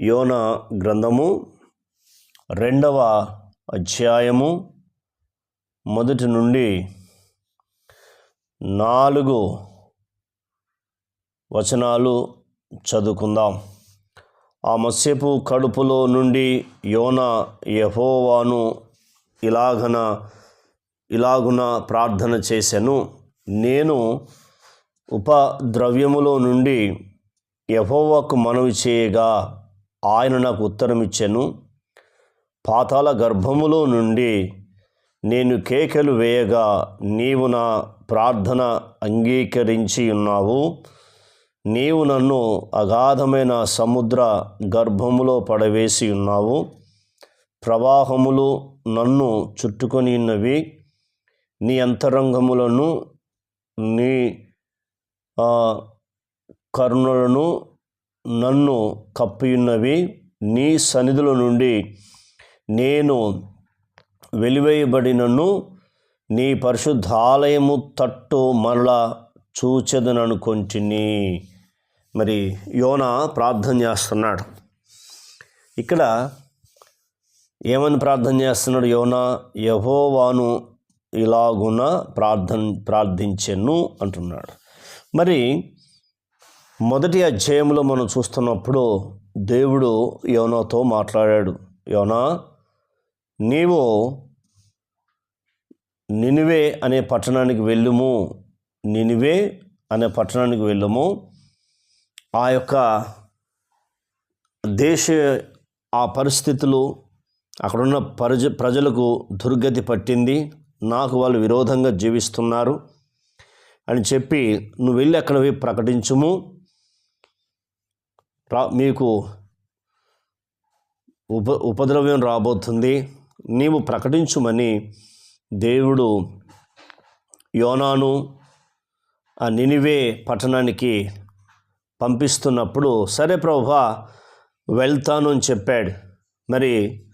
యోన గ్రంథము రెండవ అధ్యాయము మొదటి నుండి నాలుగు వచనాలు చదువుకుందాం. ఆ మత్స్యపు కడుపులో నుండి యోన యహోవాను ఇలాగన ఇలాగున ప్రార్థన చేశాను నేను ఉపద్రవ్యములో నుండి యహోవాకు మనవి చేయగా ఆయన నాకు ఉత్తరం ఇచ్చాను. పాతాల గర్భములో నుండి నేను కేకలు వేయగా నీవు నా ప్రార్థన అంగీకరించి ఉన్నావు. నీవు నన్ను అగాధమైన సముద్ర గర్భములో పడవేసి ఉన్నావు. ప్రవాహములు నన్ను చుట్టుకొని ఉన్నవి. నీ అంతరంగములను నీ కరుణలను నన్ను కప్పియున్నవి నీ సన్నిధుల నుండి. నేను వెలివేయబడినను నీ పరిశుద్ధాలయము తట్టు మరలా చూచెదననుకొంటిని. మరి యోన ప్రార్థన చేస్తున్నాడు. ఇక్కడ ఏమని ప్రార్థన చేస్తున్నాడు యోన? యహోవాను ఇలాగున ప్రార్థన ప్రార్థించెను అంటున్నాడు. మరి మొదటి అధ్యాయంలో మనం చూస్తున్నప్పుడు దేవుడు యోనాతో మాట్లాడాడు యోనా నీవు నినివే అనే పట్టణానికి వెళ్ళుము నినివే అనే పట్టణానికి వెళ్ళము. ఆ యొక్క దేశ ఆ పరిస్థితులు అక్కడున్న ప్రజ ప్రజలకు దుర్గతి పట్టింది నాకు వాళ్ళు విరోధంగా జీవిస్తున్నారు అని చెప్పి నువ్వు వెళ్ళి అక్కడ ప్రకటించుము రా మీకు ఉప ఉపద్రవ్యం రాబోతుంది. నీవు ప్రకటించుమని దేవుడు యోనాను ఆ నినివే పట్టణానికి పంపిస్తున్నప్పుడు సరే ప్రభా వెళ్తాను అని చెప్పాడు. మరి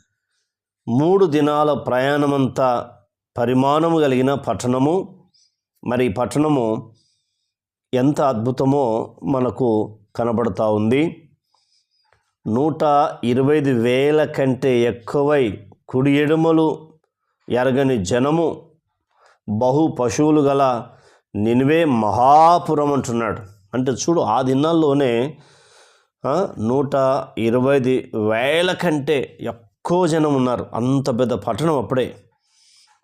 మూడు దినాల ప్రయాణమంతా పరిమాణము కలిగిన పట్టణము మరి పట్టణము ఎంత అద్భుతమో మనకు కనబడుతూ ఉంది. నూట ఇరవై ఐదు వేల కంటే ఎక్కువై కుడి ఎడుమలు ఎరగని జనము బహు పశువులు గల నినివే మహాపురం అంటున్నాడు. అంటే చూడు ఆ దినాల్లోనే నూట ఇరవై ఐదు వేల కంటే ఎక్కువ జనం ఉన్నారు. అంత పెద్ద పట్టణం అప్పుడే.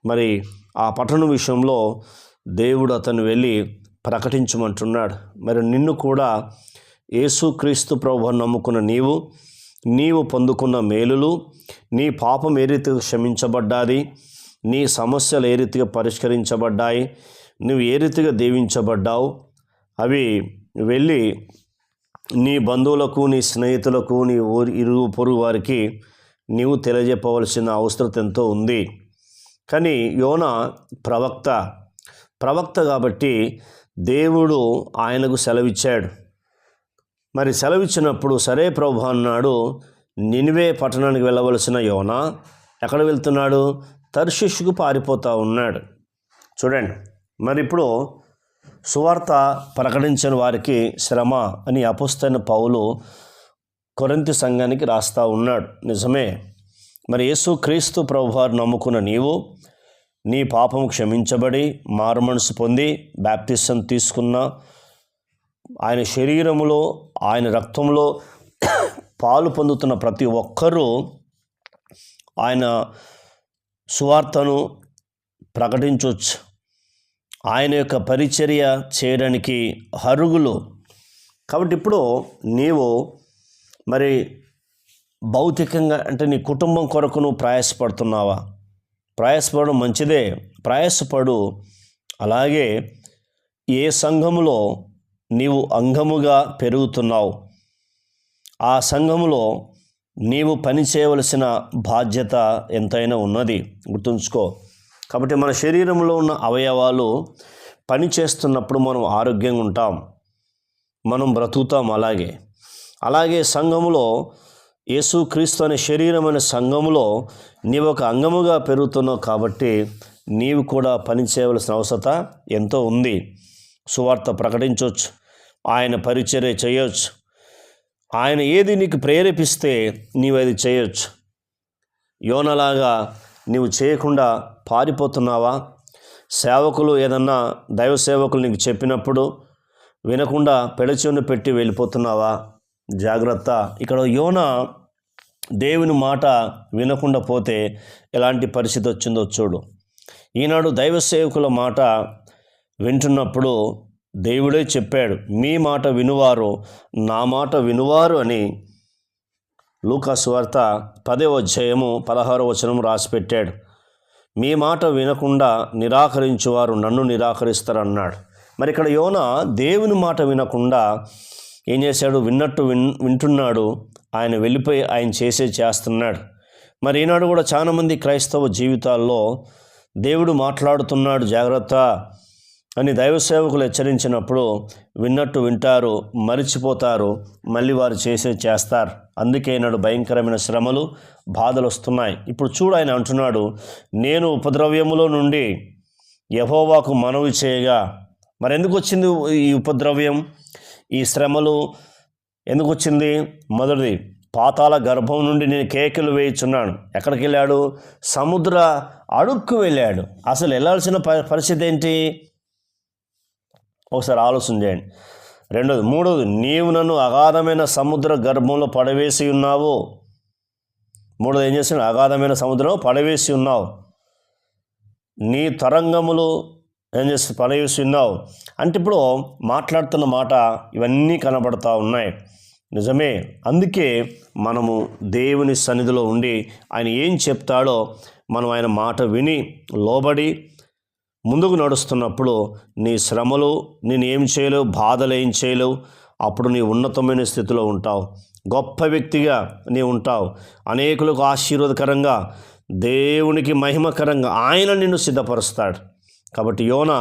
మరి ఆ పట్టణం విషయంలో దేవుడు అతను వెళ్ళి ప్రకటించమంటున్నాడు. మరి నిన్ను కూడా యేసుక్రీస్తు ప్రభు నమ్ముకున్న నీవు నీవు పొందుకున్న మేలులు నీ పాపం ఏ రీతిగా క్షమించబడ్డాది నీ సమస్యలు ఏ రీతిగా పరిష్కరించబడ్డాయి నువ్వు ఏ రీతిగా దీవించబడ్డావు అవి వెళ్ళి నీ బంధువులకు నీ స్నేహితులకు నీ ఊరి ఇరుగు పొరుగు వారికి నీవు తెలియజెప్పవలసిన అవసరం ఎంతో ఉంది. కానీ యోన ప్రవక్త ప్రవక్త కాబట్టి దేవుడు ఆయనకు సెలవిచ్చాడు. మరి సెలవిచ్చినప్పుడు సరే ప్రభు అన్నాడు నినివే పట్టణానికి వెళ్ళవలసిన యోన ఎక్కడ వెళ్తున్నాడు? తర్షిష్కు పారిపోతూ ఉన్నాడు. చూడండి మరి ఇప్పుడు సువార్త ప్రకటించిన వారికి శ్రమ అని అపుస్తైన పౌలు కొరంతి సంఘానికి రాస్తా ఉన్నాడు. నిజమే మరి యేసు క్రీస్తు ప్రభువారు నమ్ముకున్న నీవు నీ పాపం క్షమించబడి మారుమనసు పొంది బ్యాప్తిసం తీసుకున్న ఆయన శరీరములో ఆయన రక్తంలో పాలు పొందుతున్న ప్రతి ఒక్కరూ ఆయన సువార్తను ప్రకటించవచ్చు ఆయన యొక్క పరిచర్య చేయడానికి హరుగులు కాబట్టి ఇప్పుడు నీవు మరి భౌతికంగా అంటే నీ కుటుంబం కొరకు నువ్వు ప్రయాసపడుతున్నావా? ప్రయాసపడడం మంచిదే. ప్రయాసపడు. అలాగే ఏ సంఘములో నీవు అంగముగా పెరుగుతున్నావు. ఆ సంఘములో నీవు పని చేయవలసిన బాధ్యత ఎంతైనా ఉన్నది. గుర్తుంచుకో. కాబట్టి మన శరీరంలో ఉన్న అవయవాలు పని చేస్తున్నప్పుడు మనం ఆరోగ్యంగా ఉంటాం. మనం బ్రతుకుతాం అలాగే. అలాగే సంఘములో యేసుక్రీస్తు అనే శరీరం అనే సంఘములో నీవు ఒక అంగముగా పెరుగుతున్నావు కాబట్టి నీవు కూడా పని చేయవలసిన అవసరత ఎంతో ఉంది. సువార్త ప్రకటించవచ్చు ఆయన పరిచర్య చేయొచ్చు. ఆయన ఏది నీకు ప్రేరేపిస్తే నీవు అది చేయొచ్చు. యోనలాగా నీవు చేయకుండా పారిపోతున్నావా? సేవకులు ఏదన్నా దైవ సేవకులు నీకు చెప్పినప్పుడు వినకుండా పెడచెవును పెట్టి వెళ్ళిపోతున్నావా? జాగ్రత్త. ఇక్కడ యోన దేవుని మాట వినకుండా పోతే ఎలాంటి పరిస్థితి వచ్చిందో చూడు. ఈనాడు దైవ సేవకుల మాట వింటున్నప్పుడు దేవుడే చెప్పాడు మీ మాట వినువారు నా మాట వినువారు అని లూకాసువార్త పదే అధ్యాయము పదహారో వచనం రాసిపెట్టాడు. మీ మాట వినకుండా నిరాకరించువారు నన్ను నిరాకరిస్తారన్నాడు. మరి ఇక్కడ యోన దేవుని మాట వినకుండా ఏం చేశాడు? విన్నట్టు విన్ వింటున్నాడు ఆయన వెళ్ళిపోయి ఆయన చేసే చేస్తున్నాడు. మరి ఈనాడు కూడా చాలామంది క్రైస్తవ జీవితాల్లో దేవుడు మాట్లాడుతున్నాడు జాగ్రత్త అని దైవ సేవకులు హెచ్చరించినప్పుడు విన్నట్టు వింటారు మరిచిపోతారు మళ్ళీ వారు చేసే చేస్తారు. అందుకే నాడు భయంకరమైన శ్రమలు బాధలు వస్తున్నాయి. ఇప్పుడు చూడు ఆయన అంటున్నాడు నేను ఉపద్రవ్యములో నుండి యహోవాకు మనవి చేయగా మరి ఎందుకు వచ్చింది ఈ ఉపద్రవ్యం? ఈ శ్రమలు ఎందుకు వచ్చింది? మొదటిది పాతాల గర్భం నుండి నేను కేకలు వేయిచున్నాను. ఎక్కడికి వెళ్ళాడు సముద్ర అడుక్కు వెళ్ళాడు. అసలు వెళ్ళాల్సిన ప- పరిస్థితి ఏంటి? ఒకసారి ఆలోచన చేయండి. రెండోది మూడోది నీవు నన్ను అగాధమైన సముద్ర గర్భంలో పడవేసి ఉన్నావు. మూడోది ఏం చేస్తాను అగాధమైన సముద్రం పడవేసి ఉన్నావు. నీ తరంగములు ఏం చేసి పడవేసి ఉన్నావు. అంటే ఇప్పుడు మాట్లాడుతున్న మాట ఇవన్నీ కనబడతా ఉన్నాయి. నిజమే. అందుకే మనము దేవుని సన్నిధిలో ఉండి ఆయన ఏం చెప్తాడో మనం ఆయన మాట విని లోబడి ముందుకు నడుస్తున్నప్పుడు నీ శ్రమలు నేను ఏం చేయలేవు బాధలు ఏం చేయలేవు అప్పుడు నీ ఉన్నతమైన స్థితిలో ఉంటావు. గొప్ప వ్యక్తిగా నీ ఉంటావు. అనేకులకు ఆశీర్వాదకరంగా దేవునికి మహిమకరంగా ఆయన నిన్ను సిద్ధపరుస్తాడు. కాబట్టి యోన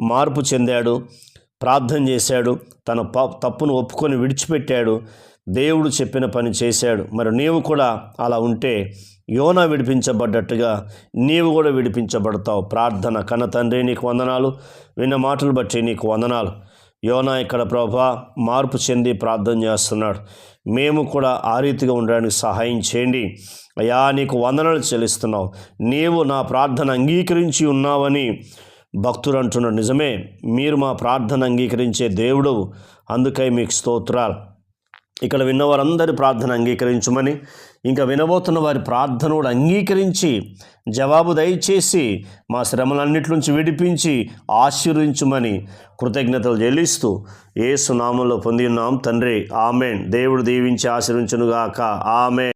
మార్పు చెందాడు ప్రార్థన చేశాడు తన ప తప్పును ఒప్పుకొని విడిచిపెట్టాడు. దేవుడు చెప్పిన పని చేశాడు. మరి నీవు కూడా అలా ఉంటే యోన విడిపించబడ్డట్టుగా నీవు కూడా విడిపించబడతావు. ప్రార్థన కన్న తండ్రి నీకు వందనాలు. విన్న మాటలు బట్టి నీకు వందనాలు. యోనా ఇక్కడ ప్రభా మార్పు చెంది ప్రార్థన చేస్తున్నాడు. మేము కూడా ఆ రీతిగా ఉండడానికి సహాయం చేయండి. అయ్యా నీకు వందనాలు చెల్లిస్తున్నావు. నీవు నా ప్రార్థన అంగీకరించి ఉన్నావని భక్తులు అంటున్నాడు నిజమే మీరు మా ప్రార్థన అంగీకరించే దేవుడు అందుకై మీకు స్తోత్రాలు. ఇక్కడ విన్నవారందరి ప్రార్థన అంగీకరించమని. ఇంకా వినబోతున్న వారి ప్రార్థన కూడా అంగీకరించి జవాబు దయచేసి మా శ్రమలన్నిటి నుంచి విడిపించి ఆశీర్వించమని కృతజ్ఞతలు చెల్లిస్తూ ఏ సునామంలో పొంది ఉన్నాం. తండ్రి ఆమెన్. దేవుడు దీవించి ఆశీర్వించునుగాక. ఆమె